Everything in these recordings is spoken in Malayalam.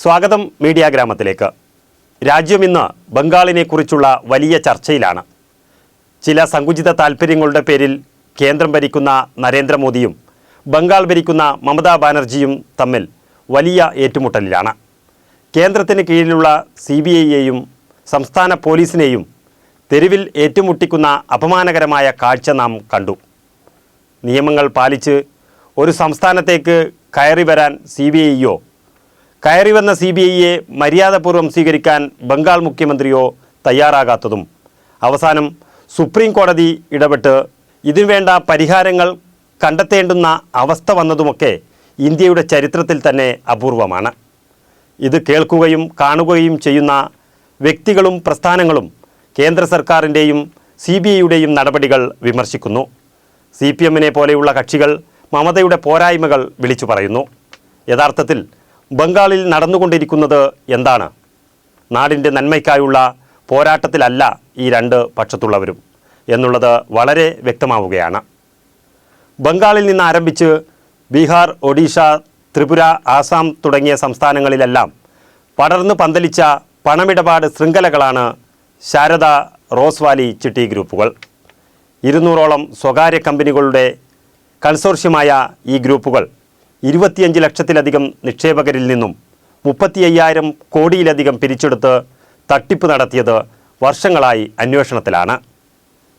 സ്വാഗതം മീഡിയ ഗ്രാമത്തിലേക്ക്. രാജ്യം ഇന്ന് ബംഗാളിനെക്കുറിച്ചുള്ള വലിയ ചർച്ചയിലാണ്. ചില സങ്കുചിത താൽപ്പര്യങ്ങളുടെ പേരിൽ കേന്ദ്രം ഭരിക്കുന്ന നരേന്ദ്രമോദിയും ബംഗാൾ ഭരിക്കുന്ന മമതാ ബാനർജിയും തമ്മിൽ വലിയ ഏറ്റുമുട്ടലിലാണ്. കേന്ദ്രത്തിന് കീഴിലുള്ള സി ബി ഐയെയും സംസ്ഥാന പോലീസിനെയും തെരുവിൽ ഏറ്റുമുട്ടിക്കുന്ന അപമാനകരമായ കാഴ്ച നാം കണ്ടു. നിയമങ്ങൾ പാലിച്ച് ഒരു സംസ്ഥാനത്തേക്ക് കയറി വരാൻ സി ബി ഐയോ കയറി വന്ന സി ബി ഐയെ മര്യാദപൂർവം സ്വീകരിക്കാൻ ബംഗാൾ മുഖ്യമന്ത്രിയോ തയ്യാറാകാത്തതും. അവസാനം സുപ്രീം കോടതി ഇടപെട്ട് ഇതിനുവേണ്ട പരിഹാരങ്ങൾ കണ്ടെത്തേണ്ടുന്ന അവസ്ഥ വന്നതുമൊക്കെ ഇന്ത്യയുടെ ചരിത്രത്തിൽ തന്നെ അപൂർവമാണ്. ഇത് കേൾക്കുകയും കാണുകയും ചെയ്യുന്ന വ്യക്തികളും പ്രസ്ഥാനങ്ങളും കേന്ദ്ര സർക്കാരിന്റെയും സി ബി ഐയുടെയും നടപടികൾ വിമർശിക്കുന്നു. സി പി എമ്മിനെ പോലെയുള്ള കക്ഷികൾ മമതയുടെ പോരായ്മകൾ വിളിച്ചു പറയുന്നു. യഥാർത്ഥത്തിൽ ബംഗാളിൽ നടന്നുകൊണ്ടിരിക്കുന്നത് എന്താണ്? നാടിന്റെ നന്മയ്ക്കായുള്ള പോരാട്ടത്തിലല്ല ഈ രണ്ട് പക്ഷത്തുള്ളവരും എന്നുള്ളത് വളരെ വ്യക്തമാവുകയാണ്. ബംഗാളിൽ നിന്ന് ആരംഭിച്ച് ബീഹാർ ഒഡീഷ ത്രിപുര ആസാം തുടങ്ങിയ സംസ്ഥാനങ്ങളിലെല്ലാം പടർന്നു പന്തലിച്ച പണമിടപാട് ശൃംഖലകളാണ് ശാരദ റോസ്വാലി ചിട്ടി ഗ്രൂപ്പുകൾ. ഇരുന്നൂറോളം സ്വകാര്യ കമ്പനികളുടെ കൺസോർഷ്യമായ ഈ ഗ്രൂപ്പുകൾ ഇരുപത്തിയഞ്ച് ലക്ഷത്തിലധികം നിക്ഷേപകരിൽ നിന്നും മുപ്പത്തി അയ്യായിരം കോടിയിലധികം പിരിച്ചെടുത്ത് തട്ടിപ്പ് നടത്തിയത് വർഷങ്ങളായി അന്വേഷണത്തിലാണ്.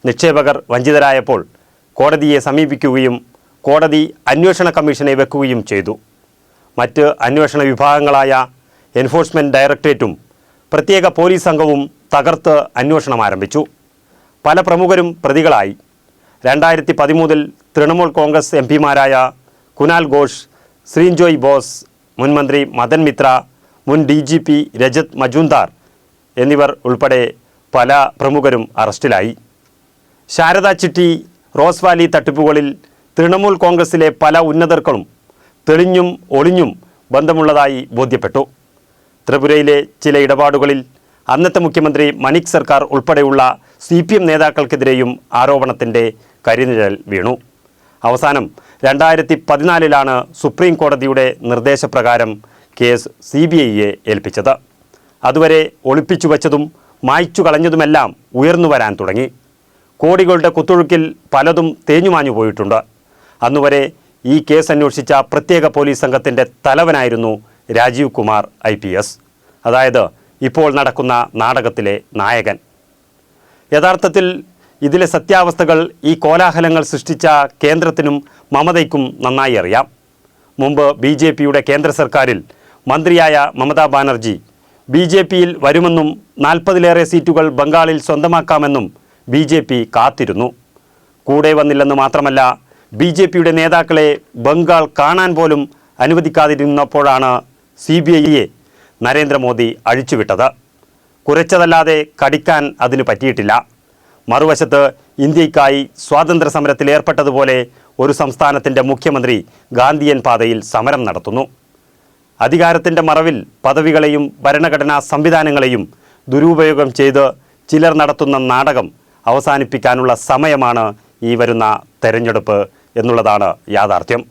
നിക്ഷേപകർ വഞ്ചിതരായപ്പോൾ കോടതിയെ സമീപിക്കുകയും കോടതി അന്വേഷണ കമ്മീഷനെ വെക്കുകയും ചെയ്തു. മറ്റ് അന്വേഷണ വിഭാഗങ്ങളായ എൻഫോഴ്സ്മെന്റ് ഡയറക്ടറേറ്റും പ്രത്യേക പോലീസ് സംഘവും തകർത്ത് അന്വേഷണം ആരംഭിച്ചു. പല പ്രമുഖരും പ്രതികളായി. രണ്ടായിരത്തി പതിമൂന്നിൽ തൃണമൂൽ കോൺഗ്രസ് എം പിമാരായ കുനാൽ ഘോഷ് ശ്രീൻജോയ് ബോസ് മുൻ മന്ത്രി മദൻ മിത്ര മുൻ D G P Rajat Majumdar എന്നിവർ ഉൾപ്പെടെ പല പ്രമുഖരും അറസ്റ്റിലായി. ശാരദ ചിട്ടി റോസ് വാലി തട്ടിപ്പുകളിൽ തൃണമൂൽ കോൺഗ്രസിലെ പല ഉന്നതർക്കളും തെളിഞ്ഞും ഒളിഞ്ഞും ബന്ധമുള്ളതായി ബോധ്യപ്പെട്ടു. ത്രിപുരയിലെ ചില ഇടപാടുകളിൽ അന്നത്തെ മുഖ്യമന്ത്രി മണിക് സർക്കാർ ഉൾപ്പെടെയുള്ള സി പി എം നേതാക്കൾക്കെതിരെയും ആരോപണത്തിന്റെ കരിനിഴൽ വീണു. അവസാനം രണ്ടായിരത്തി പതിനാലിലാണ് സുപ്രീം കോടതിയുടെ നിർദ്ദേശപ്രകാരം കേസ് സി ബി ഐയെ ഏൽപ്പിച്ചത്. അതുവരെ ഒളിപ്പിച്ചു വച്ചതും മായ്ച്ചു കളഞ്ഞതുമെല്ലാം ഉയർന്നു വരാൻ തുടങ്ങി. കോടികളുടെ കുത്തൊഴുക്കിൽ പലതും തേഞ്ഞുമാഞ്ഞു പോയിട്ടുണ്ട്. അന്നുവരെ ഈ കേസ് അന്വേഷിച്ച പ്രത്യേക പോലീസ് സംഘത്തിന്റെ തലവനായിരുന്നു Rajeev Kumar I P S. അതായത് ഇപ്പോൾ നടക്കുന്ന നാടകത്തിലെ നായകൻ. യഥാർത്ഥത്തിൽ ഇതിലെ സത്യാവസ്ഥകൾ ഈ കോലാഹലങ്ങൾ സൃഷ്ടിച്ച കേന്ദ്രത്തിനും മമതയ്ക്കും നന്നായി അറിയാം. മുമ്പ് ബി ജെ പിയുടെ കേന്ദ്ര സർക്കാരിൽ മന്ത്രിയായ മമതാ ബാനർജി ബി ജെ പിയിൽ വരുമെന്നും നാൽപ്പതിലേറെ സീറ്റുകൾ ബംഗാളിൽ സ്വന്തമാക്കാമെന്നും ബി ജെ പി കാത്തിരുന്നു. കൂടെ വന്നില്ലെന്ന് മാത്രമല്ല ബി ജെ പിയുടെ നേതാക്കളെ ബംഗാൾ കാണാൻ പോലും അനുവദിക്കാതിരുന്നപ്പോഴാണ് സി ബി ഐയെ നരേന്ദ്രമോദി അഴിച്ചുവിട്ടത്. കുറച്ചതല്ലാതെ കടിക്കാൻ അതിന് പറ്റിയിട്ടില്ല. മറുവശത്ത് ഇന്ത്യക്കായി സ്വാതന്ത്ര്യ സമരത്തിൽ ഏർപ്പെട്ടതുപോലെ ഒരു സംസ്ഥാനത്തിന്റെ മുഖ്യമന്ത്രി ഗാന്ധിയൻ പാതയിൽ സമരം നടത്തുന്നു. അധികാരത്തിന്റെ മറവിൽ പദവികളെയും ഭരണഘടനാ സംവിധാനങ്ങളെയും ദുരുപയോഗം ചെയ്ത് ചിലർ നടത്തുന്ന നാടകം അവസാനിപ്പിക്കാനുള്ള സമയമാണ് ഈ വരുന്ന തെരഞ്ഞെടുപ്പ് എന്നുള്ളതാണ് യാഥാർത്ഥ്യം.